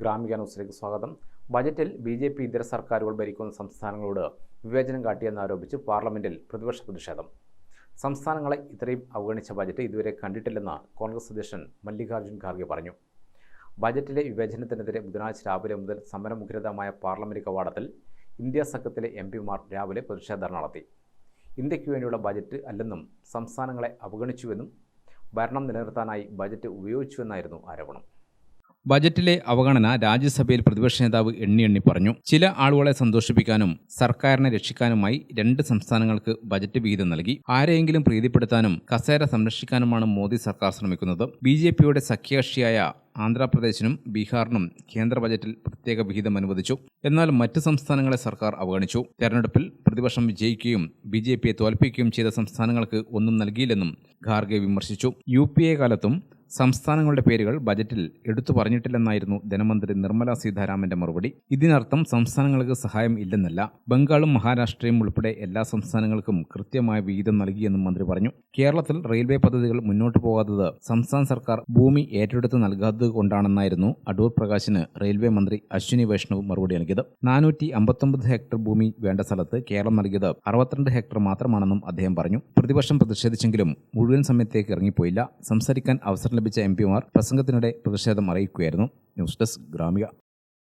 ഗ്രാമിക ന്യൂസിലേക്ക് സ്വാഗതം. ബജറ്റിൽ ബി ജെ പി ഇതര സർക്കാരുകൾ ഭരിക്കുന്ന സംസ്ഥാനങ്ങളോട് വിവേചനം കാട്ടിയെന്നാരോപിച്ച് പാർലമെന്റിൽ പ്രതിപക്ഷ പ്രതിഷേധം. സംസ്ഥാനങ്ങളെ ഇത്രയും അവഗണിച്ച ബജറ്റ് ഇതുവരെ കണ്ടിട്ടില്ലെന്ന് കോൺഗ്രസ് അധ്യക്ഷൻ മല്ലികാർജുൻ ഖാർഗെ പറഞ്ഞു. ബജറ്റിലെ വിവേചനത്തിനെതിരെ ബുധനാഴ്ച രാവിലെ മുതൽ സമരമുഖരിതമായ പാർലമെന്റ് കവാടത്തിൽ ഇന്ത്യ സംഘത്തിലെ എം പിമാർ രാവിലെ ധർണ നടത്തി. ഇന്ത്യയ്ക്ക് വേണ്ടിയുള്ള ബജറ്റ് അല്ലെന്നും സംസ്ഥാനങ്ങളെ അവഗണിച്ചുവെന്നും ഭരണം നിലനിർത്താനായി ബജറ്റ് ഉപയോഗിച്ചുവെന്നായിരുന്നു ആരോപണം. ബജറ്റിലെ അവഗണന രാജ്യസഭയിൽ പ്രതിപക്ഷ നേതാവ് എണ്ണി എണ്ണി പറഞ്ഞു. ചില ആളുകളെ സന്തോഷിപ്പിക്കാനും സർക്കാരിനെ രക്ഷിക്കാനുമായി രണ്ട് സംസ്ഥാനങ്ങൾക്ക് ബജറ്റ് വിഹിതം നൽകി. ആരെയെങ്കിലും പ്രീതിപ്പെടുത്താനും കസേര സംരക്ഷിക്കാനുമാണ് മോദി സർക്കാർ ശ്രമിക്കുന്നത്. ബി ജെ പിയുടെ സഖ്യകക്ഷിയായ ആന്ധ്രാപ്രദേശിനും ബീഹാറിനും കേന്ദ്ര ബജറ്റിൽ പ്രത്യേക വിഹിതം അനുവദിച്ചു. എന്നാൽ മറ്റ് സംസ്ഥാനങ്ങളെ സർക്കാർ അവഗണിച്ചു. തെരഞ്ഞെടുപ്പിൽ പ്രതിപക്ഷം വിജയിക്കുകയും ബി ജെ പിയെ തോൽപ്പിക്കുകയും ചെയ്ത സംസ്ഥാനങ്ങൾക്ക് ഒന്നും നൽകിയില്ലെന്നും ഖാർഗെ വിമർശിച്ചു. യു പി എ കാലത്തും സംസ്ഥാനങ്ങളുടെ പേരുകൾ ബജറ്റിൽ എടുത്തു പറഞ്ഞിട്ടില്ലെന്നായിരുന്നു ധനമന്ത്രി നിർമ്മല സീതാരാമന്റെ മറുപടി. ഇതിനർത്ഥം സംസ്ഥാനങ്ങൾക്ക് സഹായം ഇല്ലെന്നല്ല. ബംഗാളും മഹാരാഷ്ട്രയും ഉൾപ്പെടെ എല്ലാ സംസ്ഥാനങ്ങൾക്കും കൃത്യമായ വിഹിതം നൽകിയെന്നും മന്ത്രി പറഞ്ഞു. കേരളത്തിൽ റെയിൽവേ പദ്ധതികൾ മുന്നോട്ടു പോകാത്തത് സംസ്ഥാന സർക്കാർ ഭൂമി ഏറ്റെടുത്ത് നൽകാത്തത് കൊണ്ടാണെന്നായിരുന്നു അടൂർ പ്രകാശിന് റെയിൽവേ മന്ത്രി അശ്വിനി വൈഷ്ണവ് മറുപടി നൽകിയത്. നാനൂറ്റി അമ്പത്തൊമ്പത് ഹെക്ടർ ഭൂമി വേണ്ട സ്ഥലത്ത് കേരളം നൽകിയത് അറുപത്തിരണ്ട് ഹെക്ടർ മാത്രമാണെന്നും അദ്ദേഹം പറഞ്ഞു. പ്രതിപക്ഷം പ്രതിഷേധിച്ചെങ്കിലും മുഴുവൻ സമയത്തേക്ക് ഇറങ്ങിപ്പോയില്ല. സംസാരിക്കാൻ അവസരം ലഭിച്ച എം പിമാർ പ്രസംഗത്തിനിടെ പ്രതിഷേധം അറിയിക്കുകയായിരുന്നു. News desk Gramika.